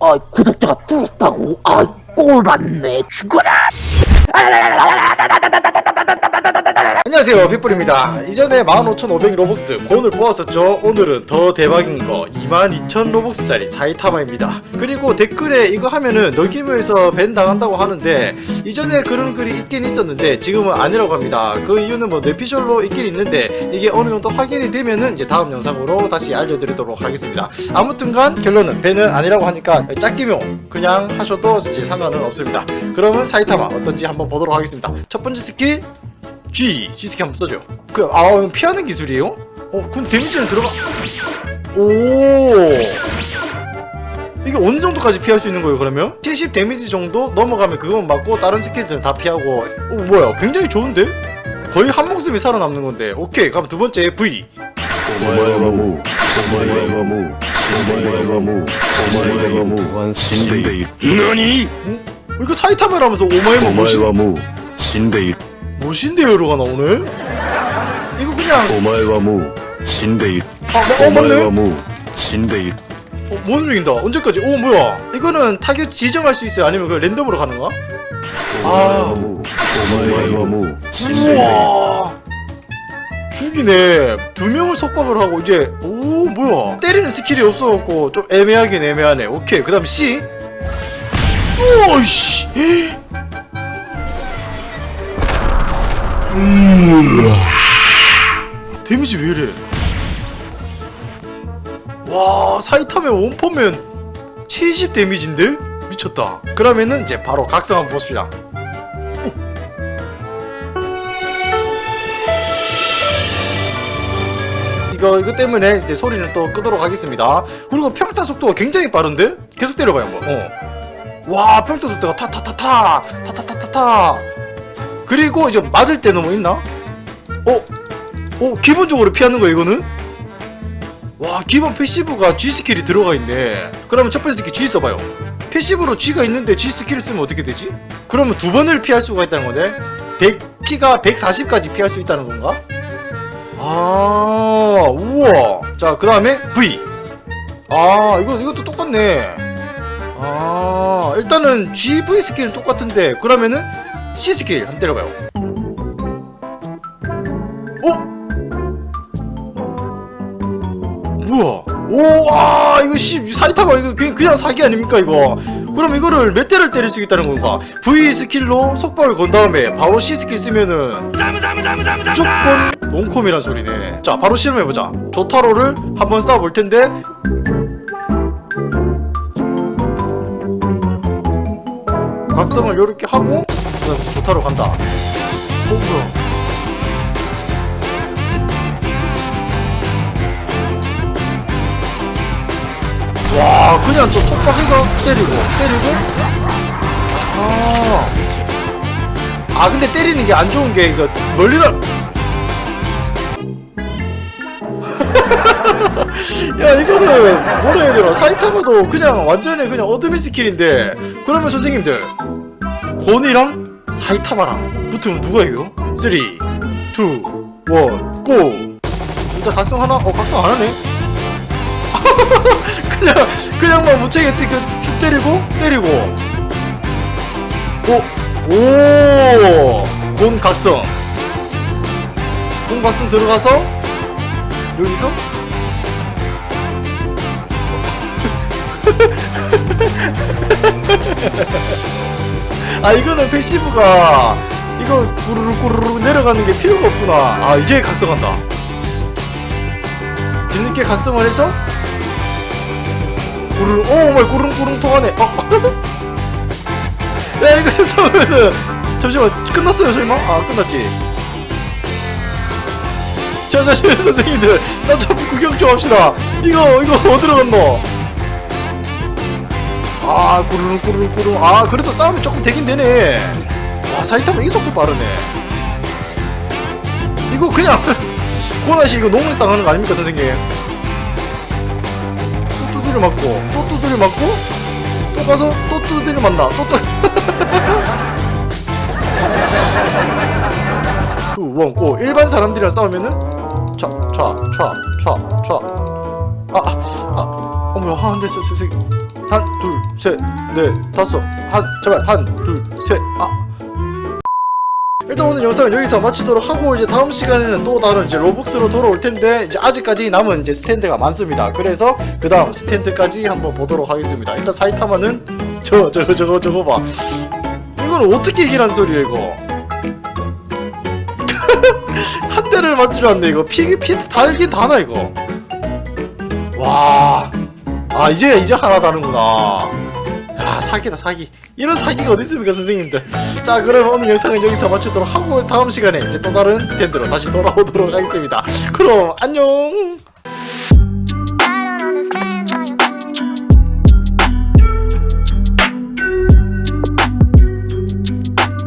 아 구독자가 뚫었다고? 아 꼴받네. 죽어라 안녕하세요 빗불입니다. 이전에 15,500 로벅스 권을 뽑았었죠. 오늘은 더 대박인 거 22,000 로벅스짜리 사이타마입니다. 그리고 댓글에 이거 하면은 널기묘에서 밴 당한다고 하는데 이전에 그런 글이 있긴 있었는데 지금은 아니라고 합니다. 그 이유는 뭐 뇌피셜로 있긴 있는데 이게 어느 정도 확인이 되면은 이제 다음 영상으로 다시 알려드리도록 하겠습니다. 아무튼간 결론은 밴은 아니라고 하니까 짝기묘 그냥 하셔도 이제 상관은 없습니다. 그러면 사이타마 어떤지 한번 보도록 하겠습니다. 첫 번째 스킬 G G스키 한번 써줘 그 아 피하는 기술이에요? 어 그럼 데미지는 들어가? 오! 이게 어느 정도까지 피할 수 있는 거예요 그러면? 70 데미지 정도 넘어가면 그건 맞고 다른 스킬들은 다 피하고. 어 뭐야 굉장히 좋은데? 거의 한 목숨이 살아남는 건데. 오케이 그럼 두 번째 V. 오마이와무오마이와무오마이와무오마이와무완신데이 너니? 이거 사이타마라면서 오마이와무 신데이 뭐신데요로가 나오네? 이거 그냥 お前はもう、死んでいる。 아, 마- お 어 前 맞네? はもう、死んでいる。 어, 뭔 중인다. 언제까지? 오 뭐야? 이거는 타겟 지정할 수 있어요? 아니면 그 랜덤으로 가는 거야? お前はもう、お前はもう、死んでいる。 우와 죽이네 두 명을 속박을 하고 이제 오 뭐야 때리는 스킬이 없어갖고 좀 애매하긴 애매하네 오케이 그 다음 C 오이씨 데미지 왜 이래 와 사이타면 원포면 70 데미지인데? 미쳤다 그러면은 이제 바로 각성 한번 봅시다 이거 이거 때문에 이제 소리는 또 끄도록 하겠습니다. 그리고 평타 속도가 굉장히 빠른데 계속 때려봐요 한번. 어. 와 평타 속도가 타타타타 타타타타타. 그리고 이제 맞을 때는 뭐 있나? 어, 어 기본적으로 피하는 거 이거는? 와 기본 패시브가 G 스킬이 들어가 있네. 그러면 첫 번째 스킬 G 써봐요. 패시브로 G가 있는데 G 스킬을 쓰면 어떻게 되지? 그러면 두 번을 피할 수가 있다는 건데 100 피가 140까지 피할 수 있다는 건가? 아, 우와. 자, 그 다음에 V. 아, 이거, 이것도 똑같네. 아, 일단은 GV 스킬은 똑같은데, 그러면은 C 스킬 한번 때려봐요. 어? 뭐야? 오, 아, 이거 씨, 사이타마, 이거 그냥, 그냥 사기 아닙니까, 이거? 그럼 이거를 몇 대를 때릴 수 있다는 건가? V 스킬로 속박을 건 다음에 바로 C 스킬 쓰면은 무조건 롱콤이란 소리네. 자, 바로 실험해보자. 조타로를 한번 쏴볼 텐데. 각성을 이렇게 하고, 그다음에 조타로 간다. 어, 뭐야? 와, 그냥 또 촉박해서 때리고, 때리고. 아. 아, 근데 때리는 게 안 좋은 게, 이거, 멀리가. 야 이거는 뭐라 해야 되나 사이타마도 그냥 완전히 그냥 어드민 스킬인데 그러면 선생님들 곤이랑 사이타마랑 붙으면 누가 이겨? 3 2 1 고! 진짜 각성 하나? 어 각성 안 하네? 그냥 그냥 막 무책임하게 그쭉 때리고 때리고 오! 오! 곤 각성 곤 각성 들어가서 여기서 아 이거는 패시브가 이거 꾸르르 꾸르르 내려가는 게 필요가 없구나 아 이제 각성한다 뒤늦게 각성을 해서 꾸르르 오 정말 꾸릉꾸릉 통하네 어. 야 이거 세상에는 잠시만 끝났어요 설마? 아 끝났지 자, 자, 자, 선생님들, 나 좀 구경 좀 합시다. 이거, 이거 어디로 갔노? 아, 꾸르르, 꾸르르, 꾸르르. 아, 그래도 싸움이 조금 되긴 되네. 와, 사이타마 이 속도 빠르네. 이거 그냥, 고나시 이거 농락 당 하는 거 아닙니까, 선생님? 또 두드려 맞고, 또 두드려 맞고, 또 가서 또 두드려 맞나, 또 두 그, 원, 고. 일반 사람들이랑 싸우면은, 차. 아, 아, 아, 어머, 하는데, 선생님. 한, 둘, 셋, 넷, 다섯, 한, 제발, 한, 둘, 셋, 아. 일단 오늘 영상은 여기서 마치도록 하고 이제 다음 시간에는 또 다른 이제 로벅스로 돌아올 텐데 이제 아직까지 남은 이제 스탠드가 많습니다. 그래서 그 다음 스탠드까지 한번 보도록 하겠습니다. 일단 사이타마는 저 저거 저거 저거 봐. 이건 어떻게 이기란 소리야 이거? 한 대를 맞지를 않네 이거 피 피 달긴 다나 이거. 와. 아 이제 이제 하나 다른구나. 야 사기다 사기. 이런 사기가 어디 있습니까 선생님들. 자 그럼 오늘 영상은 여기서 마치도록 하고 다음 시간에 이제 또 다른 스탠드로 다시 돌아오도록 하겠습니다. 그럼 안녕.